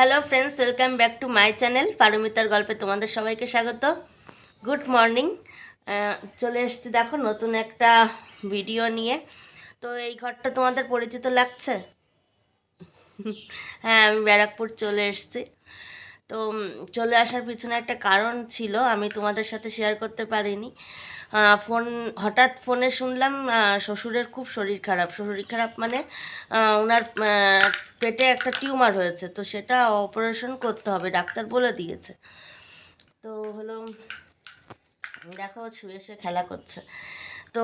Hello friends welcome back to my channel পারমিতার গল্পে তোমাদের সবাইকে স্বাগত। গুড মর্নিং চলে এসেছি দেখো নতুন একটা ভিডিও নিয়ে। তো এই ঘরটা তোমাদের পরিচিত লাগছে? হ্যাঁ আমি ব্যারাকপুর চলে এসেছি। তো চলে আসার পিছনে একটা কারণ ছিল, আমি তোমাদের সাথে শেয়ার করতে পারিনি। ফোন হঠাৎ ফোনে শুনলাম শ্বশুরের খুব শরীর খারাপ। শরীর খারাপ মানে ওনার পেটে একটা টিউমার হয়েছে, তো সেটা অপারেশন করতে হবে, ডাক্তার বলে দিয়েছে। তো হলো, দেখো, শুয়ে শুয়ে খেলা করছে। তো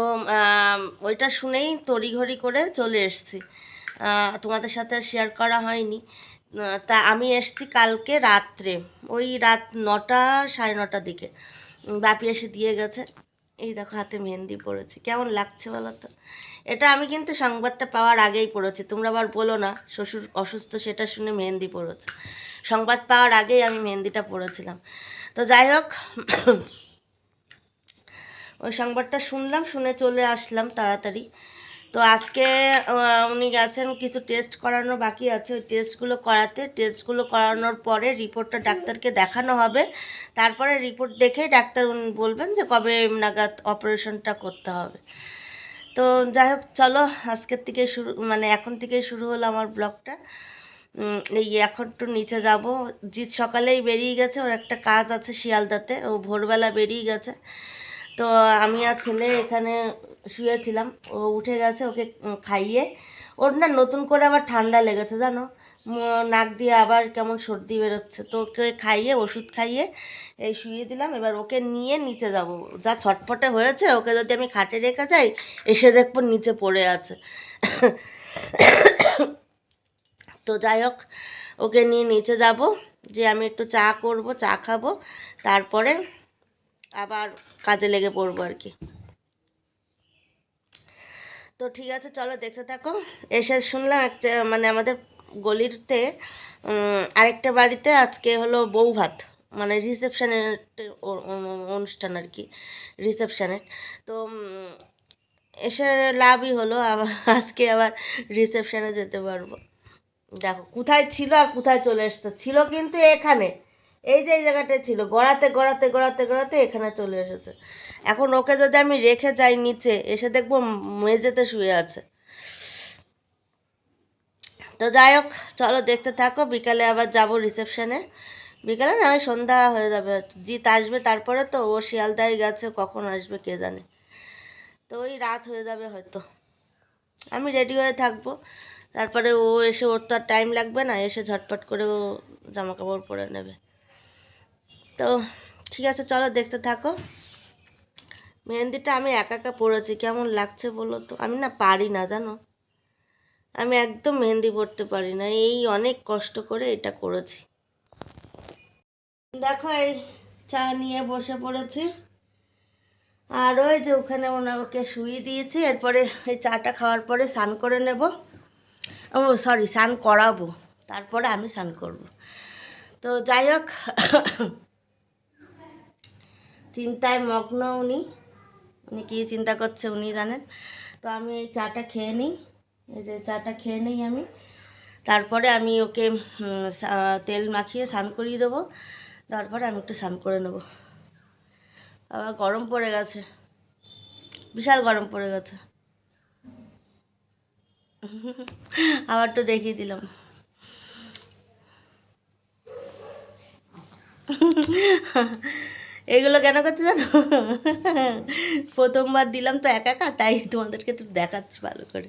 ওইটা শুনেই তড়িঘড়ি করে চলে এসেছি। তোমাদের সাথে শেয়ার করা হয়নি। তা আমি এসেছি কালকে রাত্রে, ওই রাত নটা, সাড়ে নটার দিকে। বাপি এসে দিয়ে গেছে। এই দেখো, হাতে মেহেন্দি পড়েছি কেমন লাগছে বলো তো? এটা আমি কিন্তু সংবাদটা পাওয়ার আগেই পড়েছি। তোমরা আবার বলো না, শ্বশুর অসুস্থ, সেটা শুনে মেহেন্দি পড়েছে সংবাদ পাওয়ার আগেই আমি মেহেন্দিটা পড়েছিলাম তো যাই হোক, ওই সংবাদটা শুনলাম, শুনে চলে আসলাম তাড়াতাড়ি। তো আজকে উনি গেছেন, কিছু টেস্ট করানো বাকি আছে। ওই টেস্টগুলো করাতে টেস্টগুলো করানোর পরে রিপোর্টটা ডাক্তারকে দেখানো হবে। তারপরে রিপোর্ট দেখেই ডাক্তার উনি বলবেন যে কবে নাগাদ অপারেশনটা করতে হবে। তো যাই হোক, চলো, আজকের থেকে শুরু মানে এখন থেকে শুরু হলো আমার ব্লগটা। এই এখন একটু নিচে যাব। জিৎ সকালেই বেরিয়ে গেছে, ওর একটা কাজ আছে শিয়ালদাতে, ও ভোরবেলা বেরিয়ে গেছে। তো আমি আর ছেলে এখানে শুয়েছিলাম। ও উঠে গেছে ওকে খাইয়ে। ওর না নতুন করে আবার ঠান্ডা লেগেছে জানো? নাক দিয়ে আবার কেমন সর্দি বেরোচ্ছে। তো ওকে খাইয়ে, ওষুধ খাইয়ে এই শুয়ে দিলাম। এবার ওকে নিয়ে নিচে যাব। যা ছটফটে হয়েছে, ওকে যদি আমি খাটে রেখে যাই, এসে দেখব নিচে পড়ে আছে। তো যাই হোক, ওকে নিয়ে নিচে যাব। যে আমি একটু চা করব, চা খাব। তারপরে আবার কাজে লেগে পড়ব আর কি। তো ঠিক আছে, চলো দেখতে থাকো। এসে শুনলাম একটা মানে আমাদের গলিরতে আরেকটা বাড়িতে আজকে হলো বউ ভাত মানে রিসেপশানের অনুষ্ঠান আর কি রিসেপশানের তো এসে লাভই হলো আজকে আবার রিসেপশানে যেতে পারব। দেখো, কোথায় ছিল আর কোথায় চলে এসছে, ছিল কিন্তু এখানে। এই যে, এই জায়গাটায় ছিল। গড়াতে গড়াতে গড়াতে গড়াতে এখানে চলে এসেছে। এখন ওকে যদি আমি রেখে যাই নিচে, এসে দেখব মেঝেতে শুয়ে আছে। তো যাই হোক, চলো দেখতে থাকো। বিকালে আবার যাব রিসেপশনে। বিকালে না ওই সন্ধ্যা হয়ে যাবে। জিৎ আসবে তারপরে তো, ও শিয়ালদায় গেছে, কখন আসবে কে জানে। তো ওই রাত হয়ে যাবে হয়তো। আমি রেডি হয়ে থাকব। তারপরে ও এসে, ওর তো আর টাইম লাগবে না। এসে ঝটপট করে ও জামা কাপড় পরে নেবে। তো ঠিক আছে, চলো দেখতে থাকো। মেহেন্দিটা আমি একা একা পড়েছি কেমন লাগছে বলো তো? আমি না পারি না, জানো? আমি একদম মেহেন্দি পড়তে পারি না, এই অনেক কষ্ট করে এটা করেছি। দেখো, এই চা নিয়ে বসে পড়েছি। আর ওই যে ওখানে ওনাকে শুয়ে দিয়েছি, এরপরে এই চাটা খাওয়ার পরে স্নান করে নেব। ও সরি স্নান করাবো, তারপরে আমি স্নান করব। তো যাই হোক চিন্তায় মগ্ন উনি। উনি কী চিন্তা করছে উনি জানেন। তো আমি এই চাটা খেয়ে নিই। এই যে চাটা খেয়ে নিই আমি। তারপরে আমি ওকে তেল মাখিয়ে স্নান করিয়ে দেবো। তারপরে আমি একটু স্নান করে নেব। আবার গরম পড়ে গেছে। বিশাল গরম পড়ে গেছে। আবার একটু দেখিয়ে দিলাম। এগুলো কেন করছে জানো? প্রথমবার দিলাম তো একা একা, তাই তোমাদেরকে তো দেখাচ্ছি ভালো করে।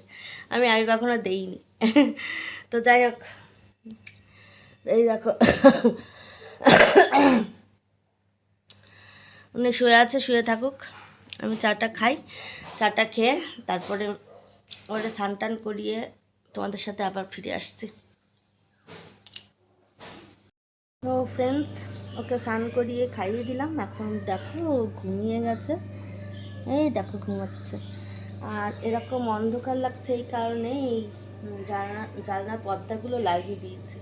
আমি আগে কখনো দেইনি। তো যাই হোক, এই দেখো। উনি শুয়ে আছে, শুয়ে থাকুক। আমি চাটা খাই, চাটা খেয়ে তারপরে ওরে স্নান টান করিয়ে তোমাদের সাথে আবার ফিরে আসছি। তো ফ্রেন্ডস ওকে স্নান করিয়ে খাইয়ে দিলাম। এখন দেখো ঘুমিয়ে গেছে। এই দেখো ঘুমাচ্ছে। আর এরকম অন্ধকার লাগছে এই কারণে এই জানলা, জানলার পর্দাগুলো লাগিয়ে দিয়েছি।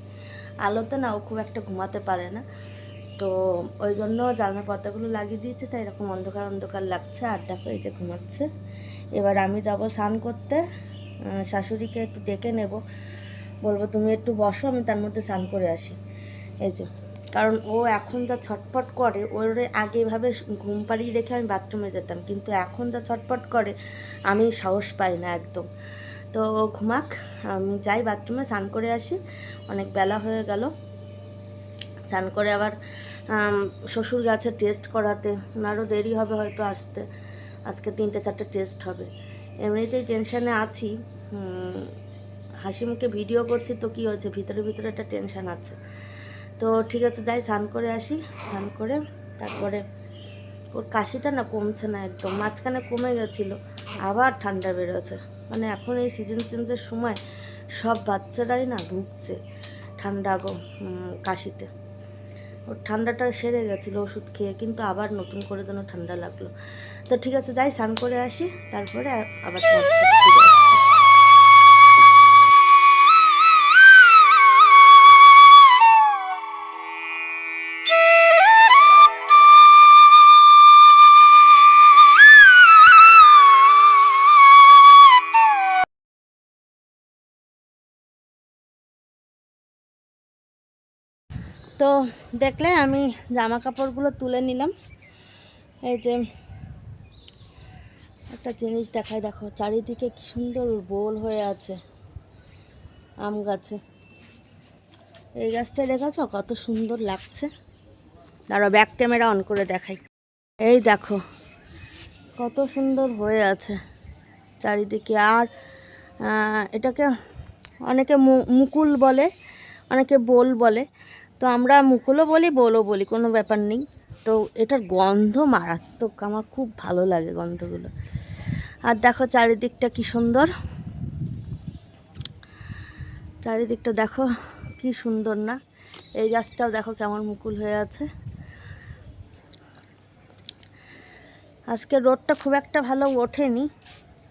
আলোতে না ও খুব একটা ঘুমাতে পারে না। তো ওই জন্য জানলার পর্দাগুলো লাগিয়ে দিয়েছে, তাই এরকম অন্ধকার অন্ধকার লাগছে। আর দেখো এই যে ঘুমাচ্ছে। এবার আমি যাব স্নান করতে। শাশুড়িকে একটু ডেকে নেব। বলব, তুমি একটু বসো, আমি তার মধ্যে স্নান করে আসি। এই যে। কারণ ও এখন যা ছটপট করে, ওর আগে এভাবে ঘুম পাড়িয়ে রেখে আমি বাথরুমে যেতাম। কিন্তু এখন যা ছটপট করে, আমি সাহস পাই না একদম। তো ও ঘুমাক, আমি যাই বাথরুমে, স্নান করে আসি। অনেক বেলা হয়ে গেল। স্নান করে আবার শ্বশুর গেছে টেস্ট করাতে। ওনারও দেরি হবে হয়তো আসতে। আজকে তিনটে, চারটে টেস্ট হবে। এমনিতেই টেনশানে আছি। হাসি মুখে ভিডিও করছি তো কী হয়েছে? ভিতরে ভিতরে একটা টেনশান আছে। তো ঠিক আছে, যাই স্নান করে আসি। স্নান করে তারপরে ওর কাশিটা না কমছে না একদম, মাঝখানে কমে গেছিল, আবার ঠান্ডা বেরোছে মানে এখন এই সিজন চেঞ্জের সময় সব বাচ্চারাই না ভুগছে ঠান্ডা কাশিতে। ওর ঠান্ডাটা সেরে গেছিল ওষুধ খেয়ে, কিন্তু আবার নতুন করে যেন ঠান্ডা লাগল। তো ঠিক আছে, যাই স্নান করে আসি, তারপরে আবার তো দেখলে আমি জামা কাপড়গুলো তুলে নিলাম। এই যে একটা জিনিস দেখায় দেখো, চারিদিকে কি সুন্দর বোল হয়ে আছে আম গাছে। এই গাছটা দেখেছ? কত সুন্দর লাগছে। দাঁড়া ব্যাক ক্যামেরা অন করে দেখাই। এই দেখো, কত সুন্দর হয়ে আছে চারিদিকে। আর এটাকে অনেকে মুকুল বলে, অনেকে বোল বলে। তো আমরা মুকুলও বলি বোলও বলি, কোনো ব্যাপার নেই। তো এটার গন্ধ মারাত্মক, আমার খুব ভালো লাগে গন্ধগুলো। আর দেখো চারিদিকটা কি সুন্দর। চারিদিকটা দেখো কি সুন্দর না। এই গাছটাও দেখো কেমন মুকুল হয়ে আছে। আজকে রোদটা খুব একটা ভালো ওঠেনি।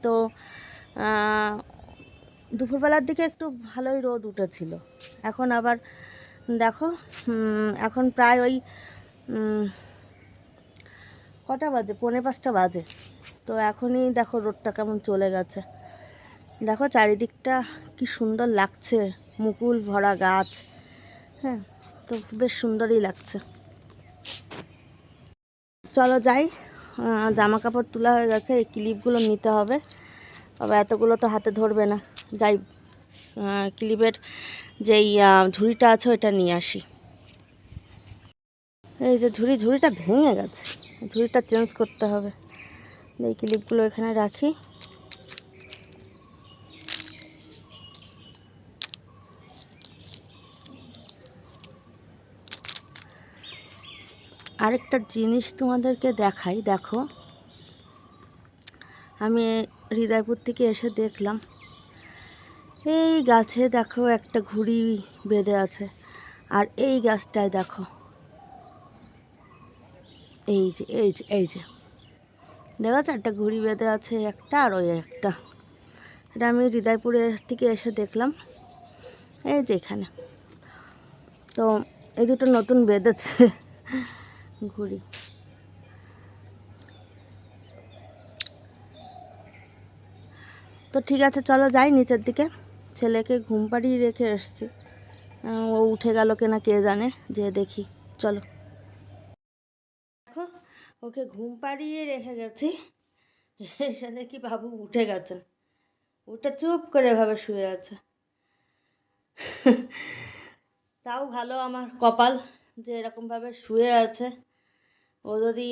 তো দুপুরবেলার দিকে একটু ভালোই রোদ উঠেছিল। এখন আবার দেখো এখন প্রায় ওই কটা বাজে? পৌনে পাঁচটা বাজে। তো এখনই দেখো রোডটা কেমন চলে গেছে। দেখো চারিদিকটা কি সুন্দর লাগছে। মুকুল ভরা গাছ। হ্যাঁ তো বেশ সুন্দরই লাগছে। চলো যাই। জামা কাপড় তোলা হয়ে গেছে, এই ক্লিপগুলো নিতে হবে। তবে এতগুলো তো হাতে ধরবে না। যাই ক্লিপের যেই ঝুড়িটা আছে ওইটা নিয়ে আসি। এই যে ঝুড়ি, ঝুড়িটা ভেঙে গেছে। ঝুড়িটা চেঞ্জ করতে হবে। এই ক্লিপগুলো এখানে রাখি। আরেকটা জিনিস তোমাদেরকে দেখাই, দেখো। আমি হৃদয়পুর থেকে এসে দেখলাম এই গাছে দেখো একটা ঘুড়ি বেঁধে আছে। আর এই গাছটায় দেখো। এই যে এই যে এই যে। দেখা যাচ্ছে একটা ঘুড়ি বেঁধে আছে, একটা আর ওই একটা। এটা আমি হৃদয়পুরের থেকে এসে দেখলাম। এই যে এখানে। তো এই দুটো নতুন বেঁধেছে ঘুড়ি। তো ঠিক আছে, চলো যাই নিচের দিকে। ছেলেকে ঘুম পাড়িয়ে রেখে এসছি ও উঠে গেল কিনা কে জানে যে দেখি। চলো। দেখো, ওকে ঘুম পাড়িয়ে রেখে গেছি। এসে দেখি বাবু উঠে গেছেন? উঠে চুপ করে এভাবে শুয়ে আছে। তাও ভালো আমার কপাল যে এরকমভাবে শুয়ে আছে। ও যদি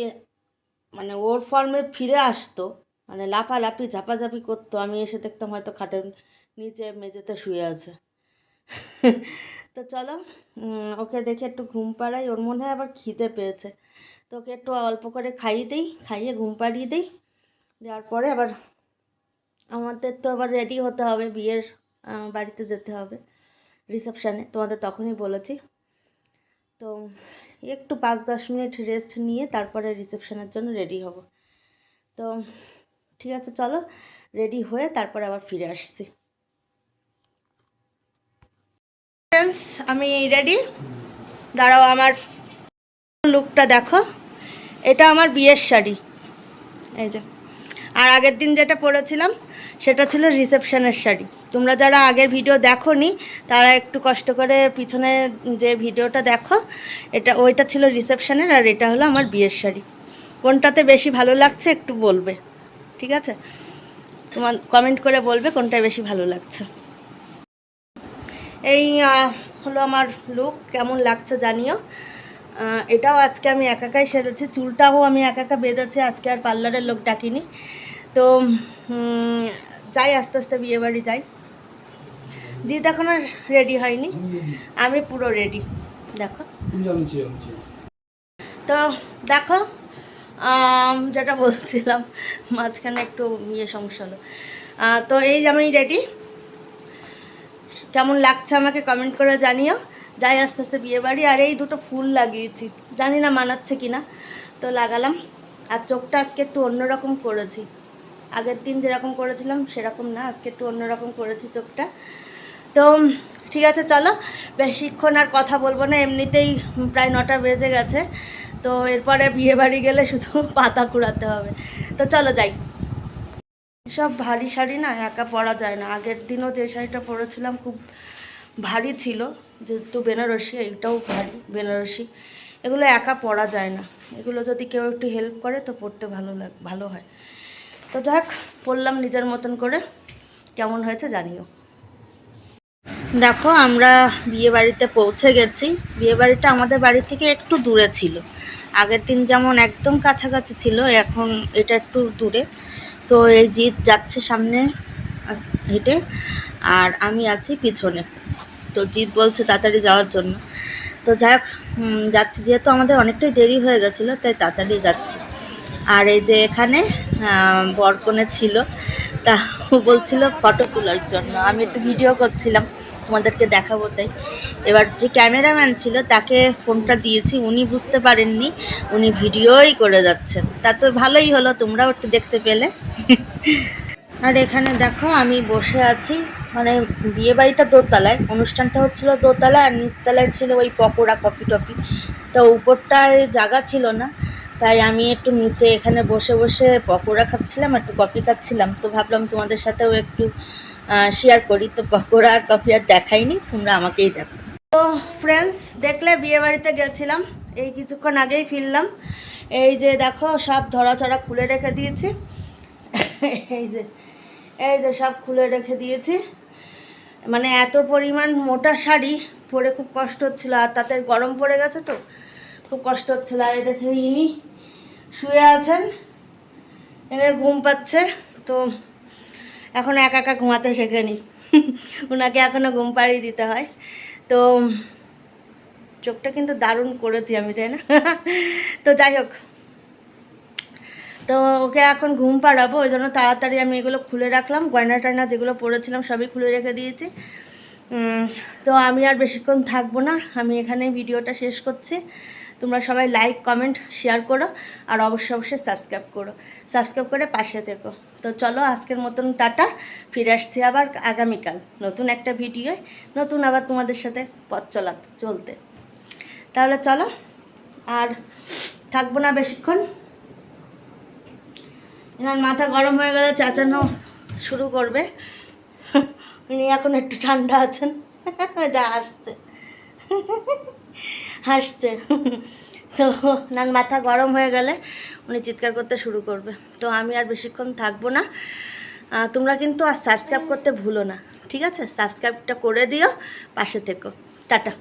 মানে ওর ফর্মে ফিরে আসতো মানে লাফালাফি, ঝাপাঝাপি করতো, আমি এসে দেখতাম হয়তো খাটের নিচে মেঝেতে শুয়ে আছে। তো চলো ওকে দেখে একটু ঘুম পাড়াই। ওর মনে হয় আবার খিদে পেয়েছে। তো ওকে একটু অল্প করে খাইয়ে দিই, খাইয়ে ঘুম পাড়িয়ে দিই। দেওয়ার পরে আবার আমাদের তো আবার রেডি হতে হবে, বিয়ের বাড়িতে যেতে হবে রিসেপশানে তোমাদের তখনই বলেছি। তো একটু পাঁচ দশ মিনিট রেস্ট নিয়ে তারপরে রিসেপশানের জন্য রেডি হব। তো ঠিক আছে, চলো। রেডি হয়ে তারপরে আবার ফিরে আসছি ফ্রেন্ডস আমি রেডি দাঁড়াও আমার লুকটা দেখো। এটা আমার বিয়ের শাড়ি। এই যে। আর আগের দিন যেটা পরেছিলাম, সেটা ছিল রিসেপশনের শাড়ি। তোমরা যারা আগের ভিডিও দেখোনি, তারা একটু কষ্ট করে পিছনে যে ভিডিওটা দেখো, এটা, ওইটা ছিল রিসেপশনের আর এটা হলো আমার বিয়ের শাড়ি। কোনটাতে বেশি ভালো লাগছে একটু বলবে। ঠিক আছে? তোমার কমেন্ট করে বলবে কোনটা বেশি ভালো লাগছে। এই হলো আমার লুক কেমন লাগছে জানিও। এটাও আজকে আমি একাকাই সেজেছি চুলটাও আমি একাকা বেঁধেছি আজকে আর পার্লারের লোক ডাকিনি। তো যাই আস্তে আস্তে বিয়ে বাড়ি যাই। জিৎ এখন আর রেডি হয়নি আমি পুরো রেডি দেখো। তো দেখো যেটা বলছিলাম মাঝখানে একটু ইয়ে সমস্যা হলো। তো এই যে আমি রেডি কেমন লাগছে আমাকে কমেন্ট করে জানিও। যাই, আস্তে আস্তে বিয়ে বাড়ি, আর এই দুটো ফুল লাগিয়েছি। জানি না মানাচ্ছে কি না তো লাগালাম। আর চোখটা আজকে একটু অন্যরকম করেছি। আগের দিন যেরকম করেছিলাম, সেরকম না, আজকে একটু অন্যরকম করেছি চোখটা। তো, ঠিক আছে, চলো। বেশিক্ষণ আর কথা বলব না, এমনিতেই প্রায় নটা বেজে গেছে। তো, এরপরে বিয়ে বাড়ি গেলে শুধু পাতা কুড়াতে হবে। তো চলো, যাই। সব ভারী শাড়ি না একা পরা যায় না। আগের দিনও যে শাড়িটা পরেছিলাম খুব ভারী ছিল, যেহেতু বেনারসি, এইটাও ভারী, বেনারসি। এগুলো একা পরা যায় না। এগুলো যদি কেউ একটু হেল্প করে তো পরতে ভালো লাগ, ভালো হয়। তো যাক, পরলাম নিজের মতন করে। কেমন হয়েছে জানিও। দেখো, আমরা বিয়ে বাড়িতে পৌঁছে গেছি। বিয়ে বাড়িটা আমাদের বাড়ি থেকে একটু দূরে ছিল। আগের দিন যেমন একদম কাছাকাছি ছিল, এখন এটা একটু দূরে। তো এই জিৎ যাচ্ছে সামনে হেঁটে, আর আমি আছি পিছনে। তো জিৎ বলছে তাড়াতাড়ি যাওয়ার জন্য। তো যাই হোক যাচ্ছি। যেহেতু আমাদের অনেকটাই দেরি হয়ে গেছিল, তাই তাড়াতাড়ি যাচ্ছি। আর এই যে এখানে বরকনে ছিল, তা বলছিল ফটো তোলার জন্য। আমি একটু ভিডিও করছিলাম। তোমাদেরকে দেখাবো তাই। এবার যে ক্যামেরাম্যান ছিল, তাকে ফোনটা দিয়েছি, উনি বুঝতে পারেননি, উনি ভিডিওই করে যাচ্ছেন। তা তো ভালোই হলো, তোমরাও একটু দেখতে পেলে। আর এখানে দেখো, আমি বসে আছি মানে বিয়ে বাড়িটা দোতলায়, অনুষ্ঠানটা হচ্ছিল দোতলায়, আর নিচতলায় ছিল ওই পকোড়া, কফি টফি। তো উপরটায় জায়গা ছিল না, তাই আমি একটু নিচে এখানে বসে বসে পকোড়া খাচ্ছিলাম, একটু কফি খাচ্ছিলাম। তো ভাবলাম তোমাদের সাথেও একটু শেয়ার করি। তো পকোড়া আর কফি আর দেখাইনি, তোমরা আমাকেই দেখো। তো ফ্রেন্ডস দেখলে বিয়ে বাড়িতে গেছিলাম। এই কিছুক্ষণ আগেই ফিরলাম। এই যে দেখো, সব ধরাচড়া খুলে রেখে দিয়েছি। এই যে এই যে সব খুলে রেখে দিয়েছি। মানে এত পরিমাণ মোটা শাড়ি পরে খুব কষ্ট হচ্ছিল, আর তাতে গরম পড়ে গেছে তো, খুব কষ্ট হচ্ছিল। আর এই দেখে ইনি শুয়ে আছেন এনার ঘুম পাচ্ছে। তো এখন একা একা ঘুমাতে শেখেনি। ওনাকে এখনও ঘুম পাড়িয়ে দিতে হয়। তো চোখটা কিন্তু দারুণ করেছি আমি, তাই না? তো যাই হোক। তো ওকে এখন ঘুম পাড়াবো, ওই জন্য তাড়াতাড়ি আমি এগুলো খুলে রাখলাম। গয়না টয়না যেগুলো পরেছিলাম সবই খুলে রেখে দিয়েছি। তো আমি আর বেশিক্ষণ থাকব না। আমি এখানে ভিডিওটা শেষ করছি। তোমরা সবাই লাইক কমেন্ট শেয়ার করো, আর অবশ্যই অবশ্যই সাবস্ক্রাইব করো। সাবস্ক্রাইব করে পাশে থেকো। তো চলো আজকের মতন টাটা, ফিরে আসছি আবার আগামীকাল নতুন একটা ভিডিও নতুন আবার তোমাদের সাথে পথ চলা চলতে। তাহলে চলো, আর থাকব না বেশিক্ষণ। এনার মাথা গরম হয়ে গেলে চেঁচানো শুরু করবে। উনি এখন একটু ঠান্ডা আছেন। যা হাসছে হাসছে। তো ওনার মাথা গরম হয়ে গেলে উনি চিৎকার করতে শুরু করবে। তো আমি আর বেশিক্ষণ থাকব না। তোমরা কিন্তু আর সাবস্ক্রাইব করতে ভুলো না। ঠিক আছে? সাবস্ক্রাইবটা করে দিও, পাশে থেকো। টাটা।